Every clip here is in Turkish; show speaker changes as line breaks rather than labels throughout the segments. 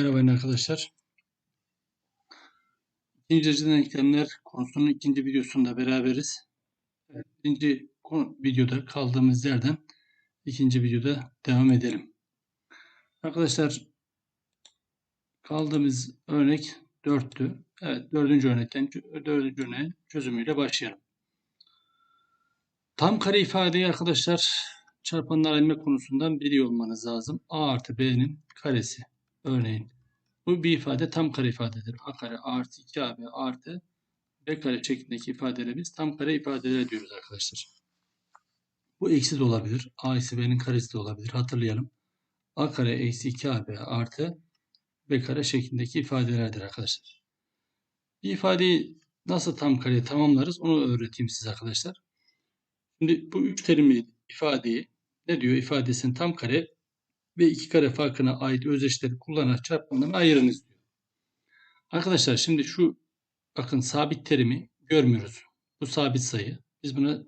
Merhaba arkadaşlar. İkinci dereceden denklemler konusunun ikinci videosunda beraberiz. Evet, birinci videoda kaldığımız yerden ikinci videoda devam edelim. Arkadaşlar kaldığımız örnek dörttü. Evet dördüncü örnekten dördüncü örneğin çözümüyle başlayalım. Tam kare ifadeyi arkadaşlar çarpanlar inme konusundan biliyor olmanız lazım. A artı B'nin karesi. Örneğin bu bir ifade tam kare ifadedir. A kare artı 2AB artı B kare şeklindeki ifadeleri biz tam kare ifadeler diyoruz arkadaşlar. Bu eksi de olabilir. A eksi B'nin karesi de olabilir. Hatırlayalım. A kare eksi 2AB artı B kare şeklindeki ifadelerdir arkadaşlar. Bir ifadeyi nasıl tam kare tamamlarız onu öğreteyim size arkadaşlar. Şimdi bu üç terimli ifadeyi ne diyor? İfadesinin tam kare ve iki kare farkına ait özdeşleri kullanarak çarpımlarını ayırınız diyor. Arkadaşlar şimdi şu bakın sabit terimi görmüyoruz. Bu sabit sayı. Biz buna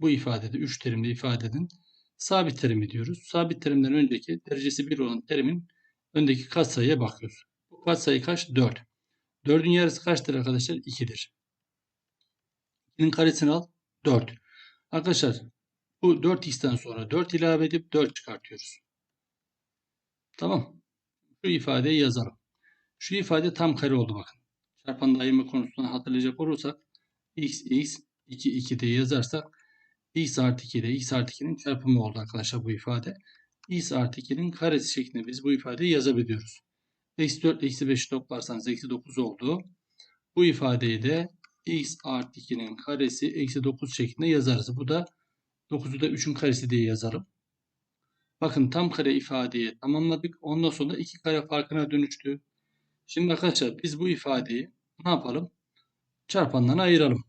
bu ifadede 3 terimli ifadenin sabit terimi diyoruz. Sabit terimden önceki derecesi 1 olan terimin öndeki katsayıya bakıyoruz. Bu katsayı kaç? 4. 4'ün yarısı kaçtır arkadaşlar? 2'dir. 2'nin karesini al. 4. Arkadaşlar bu 4x'ten sonra 4 ilave edip 4 çıkartıyoruz. Tamam. Şu ifadeyi yazalım. Şu ifade tam kare oldu bakın. Çarpan daima konusunu hatırlayacak olursak x x 2 2 diye yazarsak x artı 2 ile x artı 2'nin çarpımı oldu arkadaşlar bu ifade. x artı 2'nin karesi şeklinde biz bu ifadeyi yazabiliyoruz. Eksi 4 eksi 5'i toplarsanız eksi 9 oldu. Bu ifadeyi de x artı 2'nin karesi eksi 9 şeklinde yazarız. Bu da 9'u da 3'ün karesi diye yazalım. Bakın tam kare ifadeyi tamamladık. Ondan sonra iki kare farkına dönüştü. Şimdi arkadaşlar biz bu ifadeyi ne yapalım? Çarpanlarına ayıralım.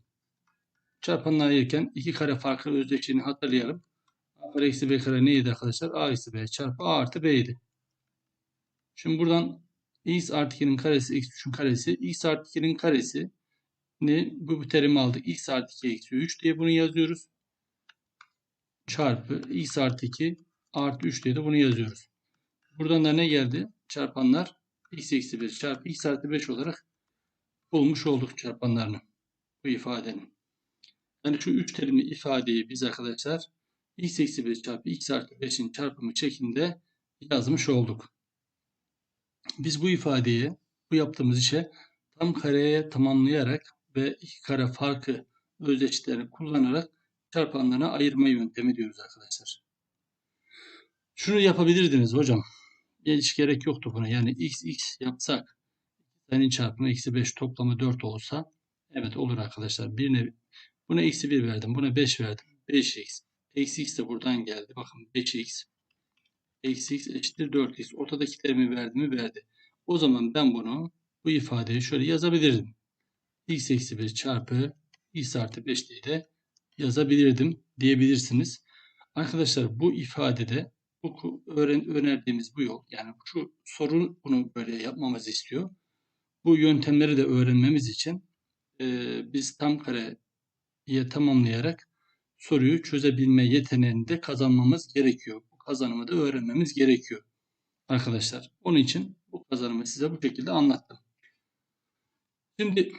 Çarpanlarına ayırırken iki kare farkı özdeşliğini hatırlayalım. A kare eksi B kare neydi arkadaşlar? A eksi B çarpı A artı B idi. Şimdi buradan x artı 2'nin karesi x 3'ün karesi x artı 2'nin karesi ne? Bu, bu terimi aldık. x artı 2 eksi 3 diye bunu yazıyoruz. Çarpı x artı 2 artı 3 diye de bunu yazıyoruz. Buradan da ne geldi? Çarpanlar x eksi 1 çarpı x artı 5 olarak bulmuş olduk çarpanlarını. Bu ifadenin. Yani şu üç terimli ifadeyi biz arkadaşlar x eksi 1 çarpı x artı 5'in çarpımı şeklinde yazmış olduk. Biz bu ifadeyi bu yaptığımız işe tam kareye tamamlayarak ve iki kare farkı özdeşliklerini kullanarak çarpanlarına ayırma yöntemi diyoruz arkadaşlar. Şunu yapabilirdiniz hocam. Hiç gerek yoktu buna. Yani x x yapsak sayının çarpımı eksi 5 toplamı 4 olsa evet olur arkadaşlar. Birine buna eksi 1 verdim. Buna 5 verdim. 5x. Eksi x de buradan geldi. Bakın 5x. Eksi x eşittir 4x. Ortadaki terimi verdi mi? Verdi. O zaman ben bunu bu ifadeyi şöyle yazabilirdim. x eksi 1 çarpı x artı 5 diye de yazabilirdim diyebilirsiniz. Arkadaşlar bu ifadede bu öğren, önerdiğimiz bu yol yani şu soru bunu böyle yapmamızı istiyor. Bu yöntemleri de öğrenmemiz için e, biz tam kareye tamamlayarak soruyu çözebilme yeteneğini de kazanmamız gerekiyor. Bu kazanımı da öğrenmemiz gerekiyor arkadaşlar. Onun için bu kazanımı size bu şekilde anlattım. Şimdi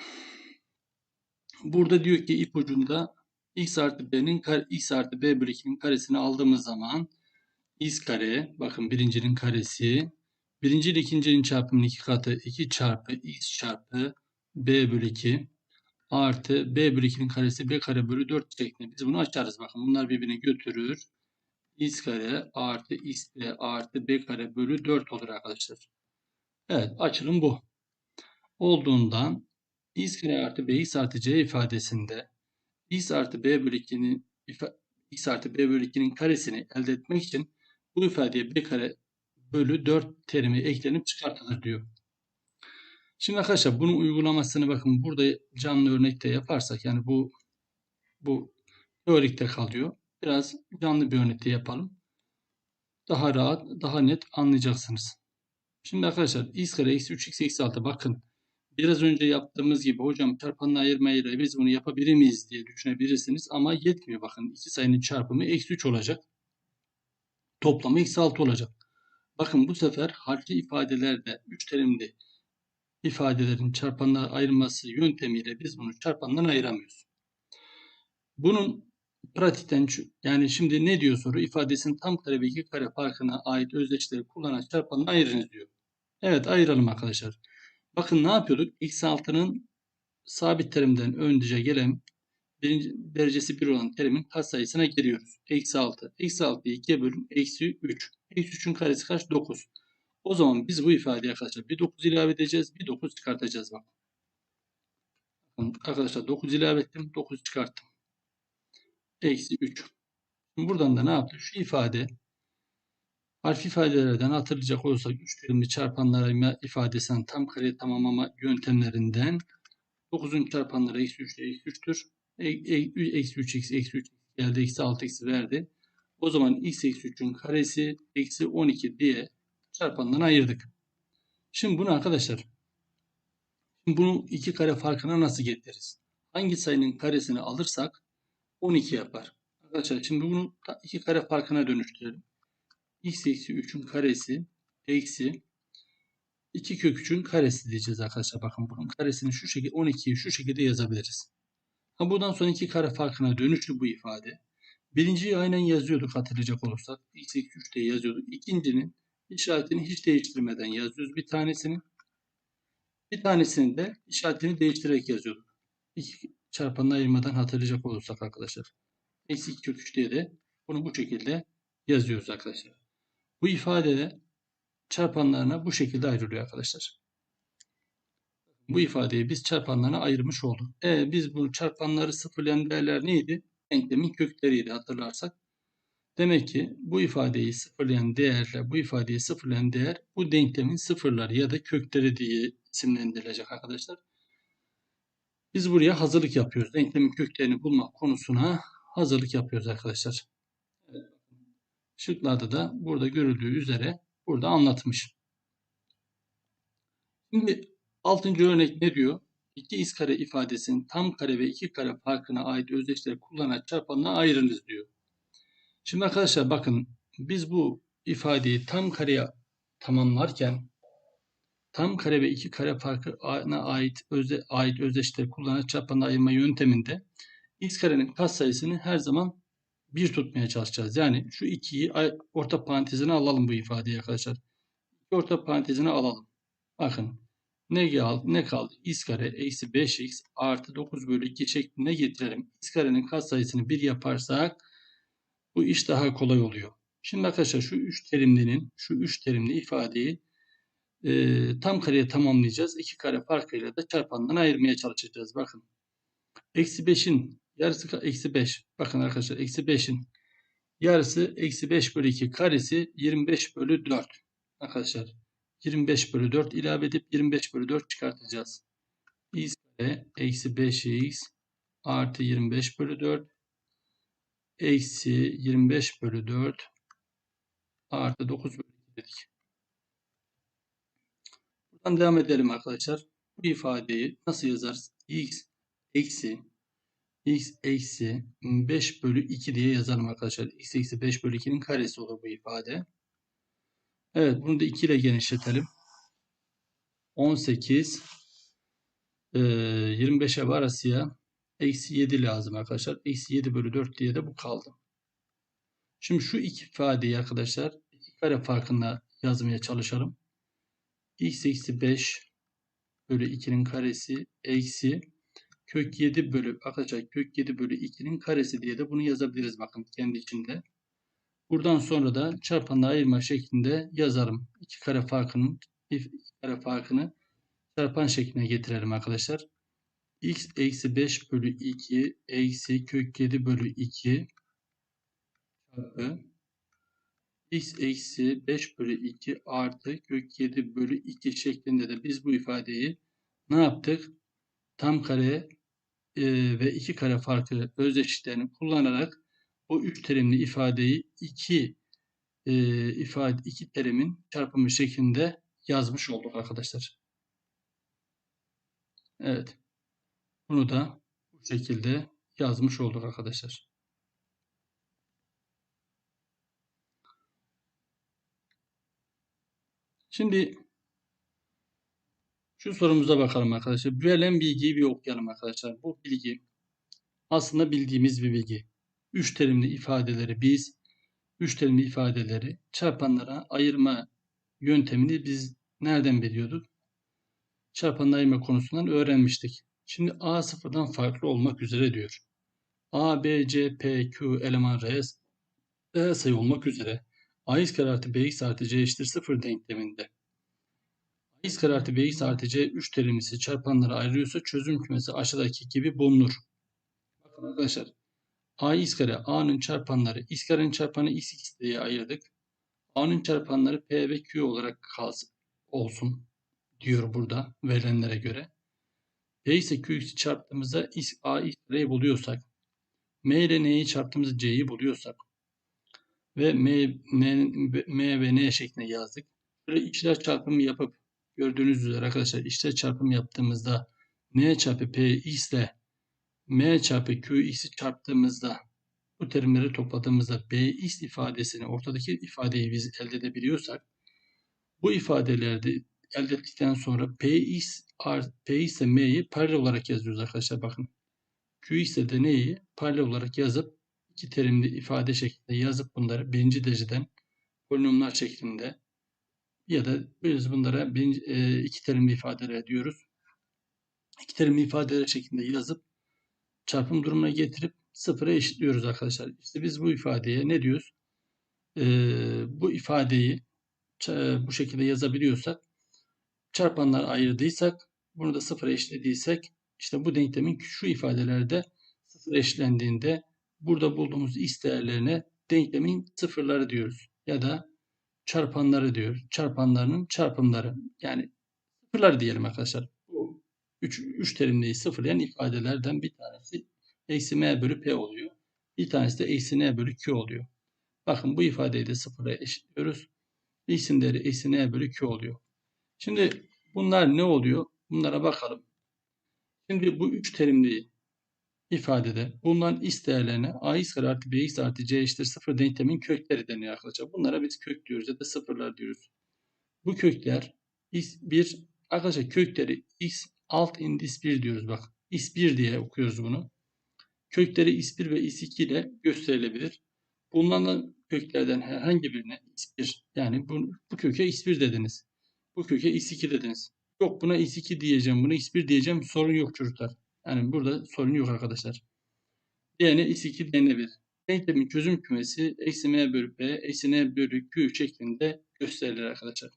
burada diyor ki ipucunda x artı b'nin x artı b bölü 2'nin karesini aldığımız zaman x kare bakın birincinin karesi birinci ile ikincinin çarpımının iki katı 2 çarpı x çarpı b bölü 2 artı b bölü 2'nin karesi b kare bölü 4 şeklinde biz bunu açarız. Bakın bunlar birbirini götürür. x kare artı x b artı b kare bölü 4 olur arkadaşlar. Evet açılım bu. Olduğundan x kare artı b x artı c ifadesinde x artı b bölü 2'nin x artı b bölü 2'nin karesini elde etmek için bu ifadeye b kare bölü 4 terimi eklenip çıkartılır diyor. Şimdi arkadaşlar bunun uygulamasını bakın burada canlı örnekte yaparsak yani bu bu teorikte kalıyor. Biraz canlı bir örnekte yapalım. Daha rahat, daha net anlayacaksınız. Şimdi arkadaşlar x kare eksi 3x eksi 6 bakın. Biraz önce yaptığımız gibi hocam çarpanla ayırmayla biz bunu yapabilir miyiz diye düşünebilirsiniz. Ama yetmiyor bakın. iki sayının çarpımı eksi 3 olacak. Toplamı eksi 6 olacak. Bakın bu sefer harfli ifadelerde üç terimli ifadelerin çarpanlara ayrılması yöntemiyle biz bunu çarpandan ayıramıyoruz. Bunun pratikten yani şimdi ne diyor soru? İfadesinin tam kare ve iki kare farkına ait özdeşleri kullanan çarpanını ayırınız diyor. Evet ayıralım arkadaşlar. Bakın ne yapıyorduk? X altının sabit terimden önce gelen birinci derecesi 1 olan terimin katsayısına geliyoruz. Eksi 6. Eksi 6'yı 2'ye bölün. Eksi 3. Eksi 3'ün karesi kaç? 9. O zaman biz bu ifadeye arkadaşlar bir 9 ilave edeceğiz. Bir 9 çıkartacağız bak. Arkadaşlar 9 ilave ettim. 9 çıkarttım. Eksi 3. Şimdi buradan da ne yaptı? Şu ifade harf ifadelerden hatırlayacak olursak 3 terimli çarpanlarıyla ifadesinin tam kare tamamlama yöntemlerinden 9'un çarpanları eksi 3 eksi 3'tür. Eksi 3 eksi eksi 3 geldi. Eksi 6 eksi verdi. O zaman x eksi 3'ün karesi eksi 12 diye çarpandan ayırdık. Şimdi bunu arkadaşlar bunu iki kare farkına nasıl getiririz? Hangi sayının karesini alırsak 12 yapar. Arkadaşlar şimdi bunu iki kare farkına dönüştürelim. x eksi 3'ün karesi eksi 2 kök 3'ün karesi diyeceğiz arkadaşlar. Bakın bunun karesini şu şekilde 12'yi şu şekilde yazabiliriz. Ha buradan sonra iki kare farkına dönüştü bu ifade. Birinciyi aynen yazıyorduk hatırlayacak olursak. x eksi 3 diye yazıyorduk. İkincinin işaretini hiç değiştirmeden yazıyoruz bir tanesini. Bir tanesini de işaretini değiştirerek yazıyorduk. İki çarpanla ayırmadan hatırlayacak olursak arkadaşlar. Eksi 2 kök 3 diye de bunu bu şekilde yazıyoruz arkadaşlar. Bu ifadede çarpanlarına bu şekilde ayrılıyor arkadaşlar. Bu ifadeyi biz çarpanlarına ayırmış olduk. E, biz bu çarpanları sıfırlayan değerler neydi? Denklemin kökleriydi hatırlarsak. Demek ki bu ifadeyi sıfırlayan değerle bu ifadeyi sıfırlayan değer bu denklemin sıfırları ya da kökleri diye isimlendirilecek arkadaşlar. Biz buraya hazırlık yapıyoruz. Denklemin köklerini bulmak konusuna hazırlık yapıyoruz arkadaşlar. Şıklarda da burada görüldüğü üzere burada anlatmış. Şimdi altıncı örnek ne diyor? İki x kare ifadesinin tam kare ve iki kare farkına ait özdeşleri kullanarak çarpanına ayırınız diyor. Şimdi arkadaşlar bakın biz bu ifadeyi tam kareye tamamlarken tam kare ve iki kare farkına ait özde, ait özdeşleri kullanarak çarpanına ayırma yönteminde x karenin katsayısını her zaman bir tutmaya çalışacağız. Yani şu 2'yi orta parantezine alalım bu ifadeyi arkadaşlar. Orta parantezine alalım. Bakın ne kaldı? Ne kaldı? x kare eksi 5x artı 9 bölü 2 şeklinde getirelim. x karenin katsayısını 1 yaparsak bu iş daha kolay oluyor. Şimdi arkadaşlar şu 3 terimlinin şu 3 terimli ifadeyi e, tam kareye tamamlayacağız. 2 kare farkıyla da çarpandan ayırmaya çalışacağız. Bakın. Eksi 5'in yarısı eksi 5. Bakın arkadaşlar eksi 5'in yarısı eksi 5 bölü 2 karesi 25 bölü 4. Arkadaşlar 25 bölü 4 ilave edip 25 bölü 4 çıkartacağız. x kare eksi 5x artı 25 bölü 4 eksi 25 bölü 4 artı 9 bölü 2 dedik. Buradan devam edelim arkadaşlar. Bu ifadeyi nasıl yazarız? x eksi x eksi 5 bölü 2 diye yazalım arkadaşlar. x eksi 5 bölü 2'nin karesi olur bu ifade. Evet bunu da 2 ile genişletelim. 18 e, 25'e varasıya eksi 7 lazım arkadaşlar. Eksi 7 bölü 4 diye de bu kaldı. Şimdi şu iki ifadeyi arkadaşlar iki kare farkında yazmaya çalışalım. x eksi 5 bölü 2'nin karesi eksi kök 7 bölü arkadaşlar kök 7 bölü 2'nin karesi diye de bunu yazabiliriz bakın kendi içinde. Buradan sonra da çarpanla ayırma şeklinde yazarım. İki kare farkının iki kare farkını çarpan şekline getirelim arkadaşlar. x eksi 5 bölü 2 eksi kök 7 bölü 2 çarpı x eksi 5 bölü 2 artı kök 7 bölü 2 şeklinde de biz bu ifadeyi ne yaptık? Tam kare e, ve iki kare farkı özdeşliklerini kullanarak o üç terimli ifadeyi iki e, ifade iki terimin çarpımı şeklinde yazmış olduk arkadaşlar. Evet. Bunu da bu şekilde yazmış olduk arkadaşlar. Şimdi şu sorumuza bakalım arkadaşlar. Verilen bilgiyi bir okuyalım arkadaşlar. Bu bilgi aslında bildiğimiz bir bilgi. Üç terimli ifadeleri biz üç terimli ifadeleri çarpanlara ayırma yöntemini biz nereden biliyorduk? Çarpanla ayırma konusundan öğrenmiştik. Şimdi A sıfırdan farklı olmak üzere diyor. A, B, C, P, Q eleman R, R sayı olmak üzere ax kare artı bx artı c eşittir 0 denkleminde ax kare artı bx artı c 3 terimlisi çarpanlara ayrılıyorsa çözüm kümesi aşağıdaki gibi bulunur. Bakın arkadaşlar ax kare a'nın çarpanları x karenin çarpanı x x diye ayırdık. a'nın çarpanları p ve q olarak kalsın olsun diyor burada verilenlere göre. p ise qx'i çarptığımızda x, a x kareyi buluyorsak m ile n'yi çarptığımızda c'yi buluyorsak ve M, M, M ve N şeklinde yazdık. Böyle içler çarpımı yapıp gördüğünüz üzere arkadaşlar içler çarpımı yaptığımızda N çarpı P x ile M çarpı Q x'i çarptığımızda bu terimleri topladığımızda B x ifadesini ortadaki ifadeyi biz elde edebiliyorsak bu ifadelerde elde ettikten sonra P x, P x ile M'yi paralel olarak yazıyoruz arkadaşlar bakın. Q x ile de N'yi paralel olarak yazıp iki terimli ifade şeklinde yazıp bunları birinci dereceden polinomlar şeklinde ya da biz bunlara birinci, e, iki terimli ifadeler diyoruz. İki terimli ifadeler şeklinde yazıp çarpım durumuna getirip sıfıra eşitliyoruz arkadaşlar. İşte biz bu ifadeye ne diyoruz? E, bu ifadeyi bu şekilde yazabiliyorsak çarpanlar ayırdıysak bunu da sıfıra eşitlediysek işte bu denklemin şu ifadelerde sıfır eşlendiğinde burada bulduğumuz x değerlerine denklemin sıfırları diyoruz. Ya da çarpanları diyor. Çarpanlarının çarpımları. Yani sıfırlar diyelim arkadaşlar. Bu 3 üç terimliği sıfırlayan ifadelerden bir tanesi eksi m bölü p oluyor. Bir tanesi de eksi n bölü q oluyor. Bakın bu ifadeyi de sıfıra eşitliyoruz. X'in değeri eksi n bölü q oluyor. Şimdi bunlar ne oluyor? Bunlara bakalım. Şimdi bu üç terimliği ifadede bulunan x değerlerine ax kare artı bx artı c eşittir 0 denklemin kökleri deniyor arkadaşlar. Bunlara biz kök diyoruz ya da sıfırlar diyoruz. Bu kökler x1 arkadaşlar kökleri x alt indis 1 diyoruz bak. x1 diye okuyoruz bunu. Kökleri x1 ve x2 ile gösterilebilir. Bulunan köklerden herhangi birine x1 yani bu, bu köke x1 dediniz. Bu köke x2 dediniz. Yok buna x2 diyeceğim, buna x1 diyeceğim sorun yok çocuklar. Yani burada sorun yok arkadaşlar. X2 diğerine 1. Denklemin çözüm kümesi eksi m bölü p eksi n bölü q şeklinde gösterilir arkadaşlar.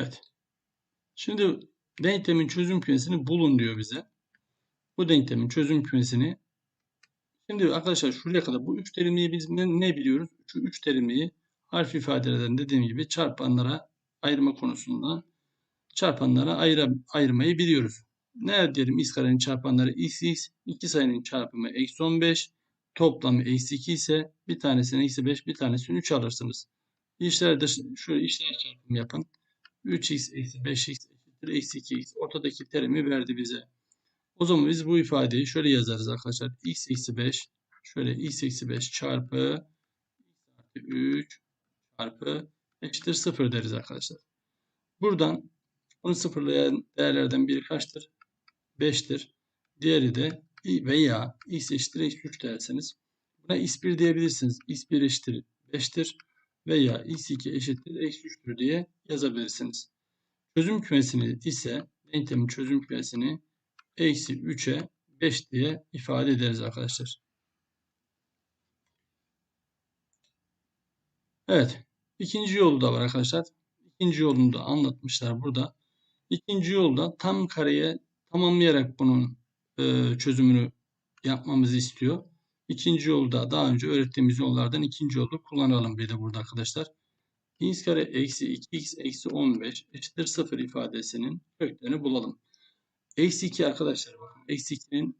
Evet. Şimdi denklemin çözüm kümesini bulun diyor bize. Bu denklemin çözüm kümesini Şimdi arkadaşlar şuraya kadar bu üç terimliği biz ne, biliyoruz? Şu üç terimliği harf ifadelerden dediğim gibi çarpanlara ayırma konusunda çarpanlara ayıra, ayırmayı biliyoruz. Ne diyelim x karenin çarpanları x x, iki sayının çarpımı eksi 15, toplamı eksi 2 ise bir tanesini eksi 5, bir tanesini 3 alırsınız. İşlerde şu işler çarpımı yapın. 3x eksi 5x eşittir eksi 2x. Ortadaki terimi verdi bize. O zaman biz bu ifadeyi şöyle yazarız arkadaşlar. x eksi 5 şöyle x eksi 5 çarpı x artı 3 çarpı eşittir 0 deriz arkadaşlar. Buradan bunu sıfırlayan değerlerden biri kaçtır? 5'tir. Diğeri de veya x eşittir eksi 3 derseniz buna x1 diyebilirsiniz. x1 eşittir 5'tir veya x2 eşittir eksi 3'tür diye yazabilirsiniz. Çözüm kümesini ise denklemin çözüm kümesini eksi 3'e 5 diye ifade ederiz arkadaşlar. Evet. ikinci yolu da var arkadaşlar. İkinci yolunu da anlatmışlar burada. İkinci yolda tam kareye tamamlayarak bunun e, çözümünü yapmamızı istiyor. İkinci yolda daha önce öğrettiğimiz yollardan ikinci yolu kullanalım bir de burada arkadaşlar. x kare eksi 2x eksi 15 eşittir 0 ifadesinin köklerini bulalım. Eksi 2 arkadaşlar bakın. Eksi 2'nin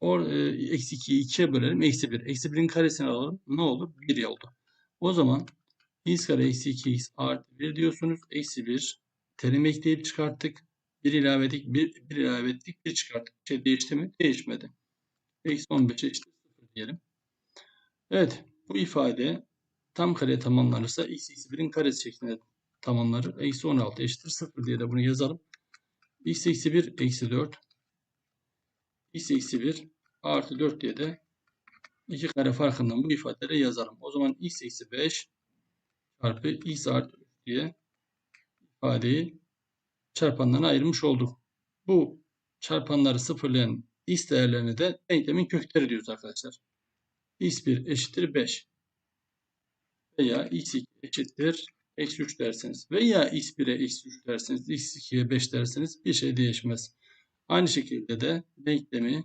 or, e, eksi 2'yi 2'ye bölelim. Eksi 1. Eksi 1'in karesini alalım. Ne olur? 1 oldu. O zaman x kare eksi 2x artı 1 diyorsunuz. Eksi 1. Terim ekleyip çıkarttık. 1 ilave ettik, 1, 1 ilave ettik, 1 çıkarttık. Bir şey değişti mi? Değişmedi. Eksi 15'e eşittir 0 diyelim. Evet. Bu ifade tam kare tamamlanırsa x eksi 1'in karesi şeklinde tamamlanır. Eksi 16 eşittir 0 diye de bunu yazalım. x eksi 1 eksi 4 x eksi 1 artı 4 diye de iki kare farkından bu ifadeleri yazalım. O zaman x eksi 5 çarpı x artı 3 diye ifadeyi çarpanlarına ayırmış olduk. Bu çarpanları sıfırlayan x değerlerini de denklemin kökleri diyoruz arkadaşlar. x1 eşittir 5 veya x2 eşittir eksi 3 derseniz veya x1'e eksi 3 derseniz x2'ye 5 derseniz bir şey değişmez. Aynı şekilde de denklemi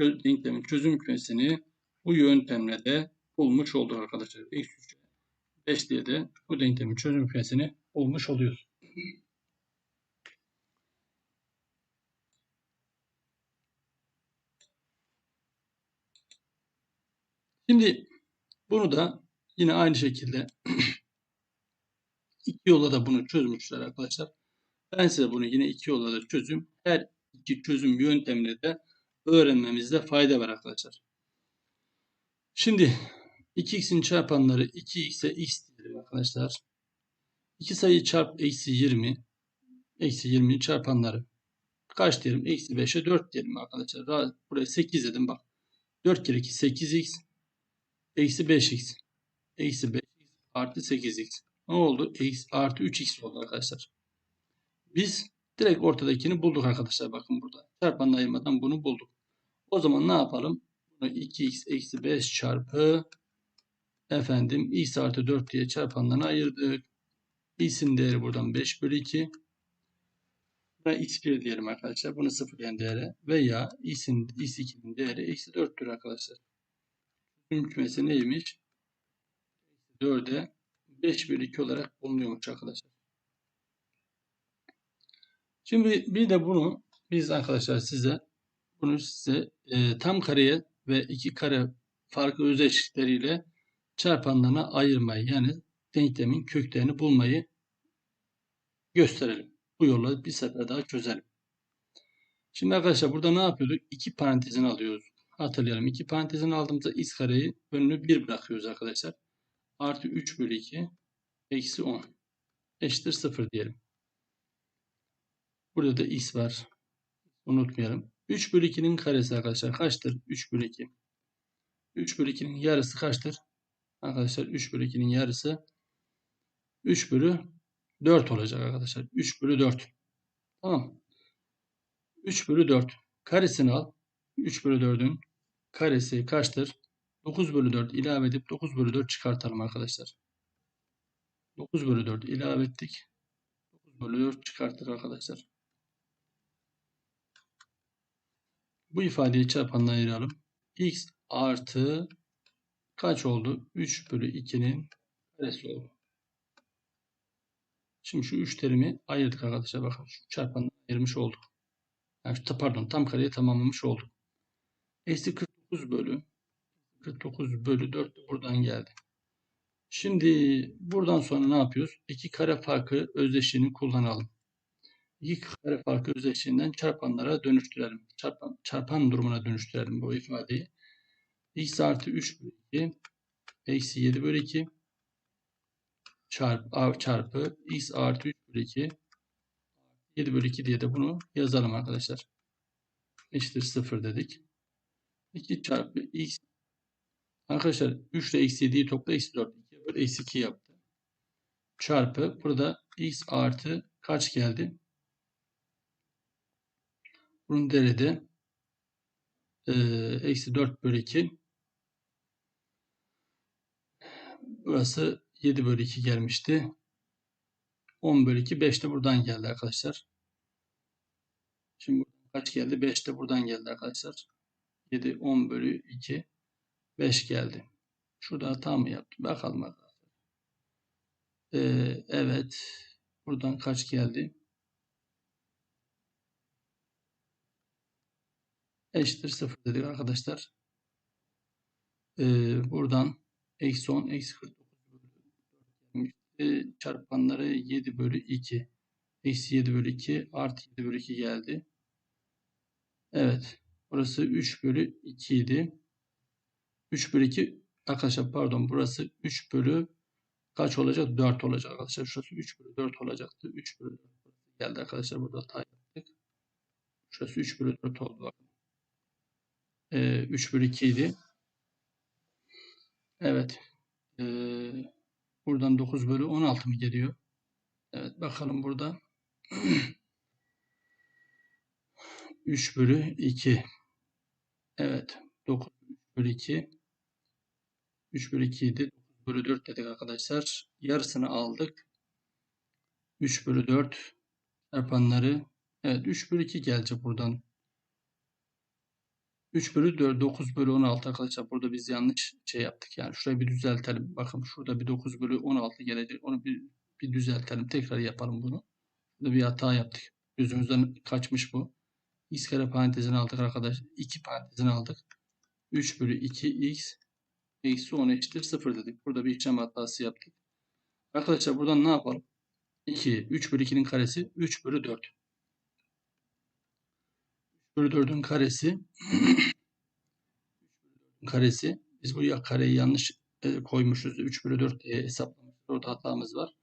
denklemin çözüm kümesini bu yöntemle de bulmuş olduk arkadaşlar. Eksi 3 5 diye de bu denklemin çözüm kümesini bulmuş oluyoruz. Şimdi bunu da yine aynı şekilde iki yolla da bunu çözmüşler arkadaşlar. Ben size bunu yine iki yolla da çözüm. Her iki çözüm yöntemini de öğrenmemizde fayda var arkadaşlar. Şimdi 2x'in çarpanları 2x'e x diyelim arkadaşlar. İki sayı çarp eksi 20 eksi 20 çarpanları kaç diyelim? Eksi 5'e 4 diyelim arkadaşlar. Buraya 8 dedim bak. 4 kere 2 8x eksi 5x eksi 5x artı 8x. Ne oldu? Eksi, artı 3x oldu arkadaşlar. Biz direkt ortadakini bulduk arkadaşlar. Bakın burada. Çarpanla ayırmadan bunu bulduk. O zaman ne yapalım? Bunu 2x eksi 5 çarpı efendim x artı 4 diye çarpanlarına ayırdık. x'in değeri buradan 5 bölü 2. Buna x1 diyelim arkadaşlar. Bunu sıfırlayan değere veya x'in x2'nin değeri eksi 4'tür arkadaşlar. Tüm kümesi neymiş? 4'e 5 bölü 2 olarak bulunuyormuş arkadaşlar. Şimdi bir de bunu biz arkadaşlar size bunu size e, tam kareye ve iki kare farklı özdeşlikleriyle çarpanlarına ayırmayı yani denklemin köklerini bulmayı gösterelim. Bu yolla bir sefer daha çözelim. Şimdi arkadaşlar burada ne yapıyorduk? İki parantezini alıyoruz. Hatırlayalım. İki parantezini aldığımızda x kareyi önünü 1 bırakıyoruz arkadaşlar. Artı 3 bölü 2 eksi 10 eşittir 0 diyelim. Burada da x var. Unutmayalım. 3 bölü 2'nin karesi arkadaşlar kaçtır? 3 bölü 2. 3 bölü 2'nin yarısı kaçtır? Arkadaşlar 3 bölü 2'nin yarısı 3 bölü 4 olacak arkadaşlar. 3 bölü 4. Tamam. 3 bölü 4. Karesini al. 3 bölü 4'ün karesi kaçtır? 9 bölü 4 ilave edip 9 bölü 4 çıkartalım arkadaşlar. 9 bölü 4 ilave ettik. 9 bölü 4 çıkarttık arkadaşlar. Bu ifadeyi çarpanla ayıralım. x artı kaç oldu? 3 bölü 2'nin karesi oldu. Şimdi şu 3 terimi ayırdık arkadaşlar. Bakın şu çarpanla ayırmış olduk. Yani şu, pardon tam kareyi tamamlamış olduk. Eksi 49 bölü 49 bölü 4 de buradan geldi. Şimdi buradan sonra ne yapıyoruz? İki kare farkı özdeşliğini kullanalım. İki kare farkı özdeşliğinden çarpanlara dönüştürelim. Çarpan, çarpan durumuna dönüştürelim bu ifadeyi. x artı 3 bölü 2 eksi 7 bölü 2 çarp, çarpı x artı 3 bölü 2 7 bölü 2 diye de bunu yazalım arkadaşlar. Eşittir 0 dedik. 2 çarpı x Arkadaşlar 3 ile eksi 7'yi topla eksi 4. 2 bölü eksi 2 yaptı. Çarpı burada x artı kaç geldi? Bunun derede e, eksi 4 bölü 2 burası 7 bölü 2 gelmişti. 10 bölü 2 5 de buradan geldi arkadaşlar. Şimdi kaç geldi? 5 de buradan geldi arkadaşlar. 7 10 bölü 2 5 geldi. Şurada hata mı yaptım? Bakalım arkadaşlar. Ee, evet. Buradan kaç geldi? Eşittir 0 dedik arkadaşlar. Ee, buradan eksi 10 eksi 49 bölü 4 gelmişti. Çarpanları 7 bölü 2. Eksi 7 bölü 2 artı 7 bölü 2 geldi. Evet. Burası 3 bölü 2 idi. 3 bölü 2 arkadaşlar pardon burası 3 bölü kaç olacak? 4 olacak arkadaşlar. Şurası 3 bölü 4 olacaktı. 3 bölü 4 geldi arkadaşlar. Burada hata yaptık. Şurası 3 bölü 4 oldu. Ee, 3 bölü 2 idi. Evet. Ee, buradan 9 bölü 16 mı geliyor? Evet bakalım burada. 3 bölü 2. Evet. 9 bölü 2. 3 bölü 2 idi. 9 bölü 4 dedik arkadaşlar. Yarısını aldık. 3 bölü 4 çarpanları. Evet 3 bölü 2 gelecek buradan. 3 bölü 4, 9 bölü 16 arkadaşlar. Burada biz yanlış şey yaptık. Yani şurayı bir düzeltelim. Bakın şurada bir 9 bölü 16 gelecek. Onu bir, bir düzeltelim. Tekrar yapalım bunu. Burada bir hata yaptık. Gözümüzden kaçmış bu. X kare parantezini aldık arkadaşlar. 2 parantezini aldık. 3 bölü 2 x eksi 10 eşittir 0 dedik. Burada bir işlem hatası yaptık. Arkadaşlar buradan ne yapalım? 2, 3 bölü 2'nin karesi 3 bölü 4. 3 bölü 4'ün karesi karesi biz buraya kareyi yanlış e, koymuşuz. 3 bölü 4 diye hesaplamışız. Orada hatamız var.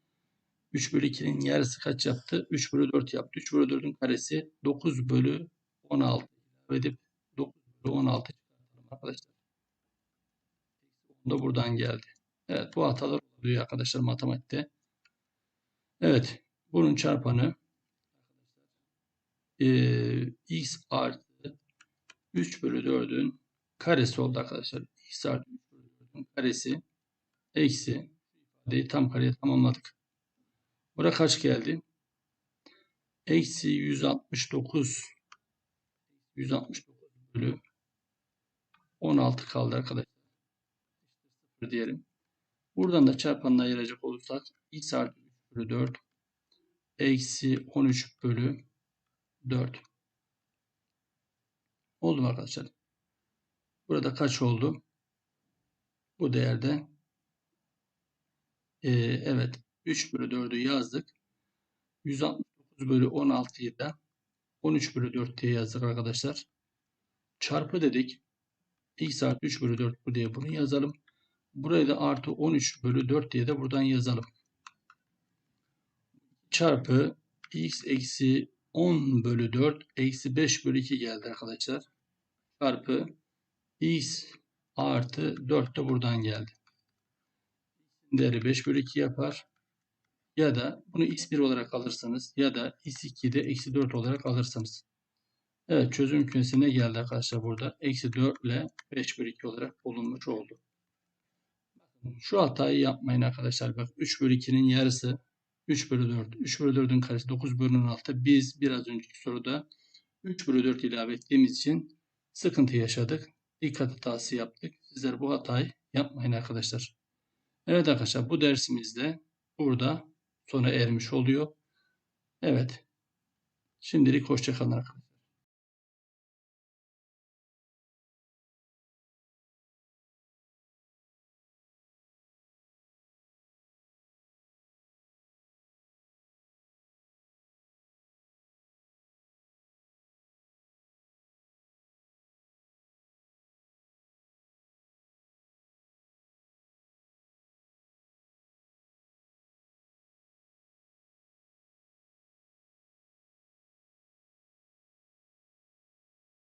3 bölü 2'nin yarısı kaç yaptı? 3 bölü 4 yaptı. 3 bölü 4'ün karesi 9 bölü 16 edip 9 bölü 16 çıkartalım arkadaşlar. da buradan geldi. Evet bu hatalar oluyor arkadaşlar matematikte. Evet bunun çarpanı e, x artı 3 bölü 4'ün karesi oldu arkadaşlar. x artı 3 bölü 4'ün karesi eksi ifadeyi tam kareye tamamladık. Bura kaç geldi? Eksi 169 169 bölü 16 kaldı arkadaşlar. İşte 0 diyelim. Buradan da çarpanla ayıracak olursak x artı 3 bölü 4 eksi 13 bölü 4 oldu mu arkadaşlar? Burada kaç oldu? Bu değerde ee, evet 3 bölü 4'ü yazdık. 169 bölü 16'yı da 13 bölü 4 diye yazdık arkadaşlar. Çarpı dedik. x artı 3 bölü 4 bu diye bunu yazalım. Burayı da artı 13 bölü 4 diye de buradan yazalım. Çarpı x eksi 10 bölü 4 eksi 5 bölü 2 geldi arkadaşlar. Çarpı x artı 4 de buradan geldi. Değeri 5 bölü 2 yapar. Ya da bunu x1 olarak alırsanız ya da x2'de eksi 4 olarak alırsanız. Evet çözüm kümesi ne geldi arkadaşlar burada? Eksi 4 ile 5 bölü 2 olarak bulunmuş oldu. Şu hatayı yapmayın arkadaşlar. Bak 3 bölü 2'nin yarısı 3 bölü 4. 3 bölü 4'ün karesi 9 bölü 16. Biz biraz önceki soruda 3 bölü 4 ilave ettiğimiz için sıkıntı yaşadık. Dikkat hatası yaptık. Sizler bu hatayı yapmayın arkadaşlar. Evet arkadaşlar bu dersimizde burada sona ermiş oluyor. Evet. Şimdilik hoşçakalın arkadaşlar.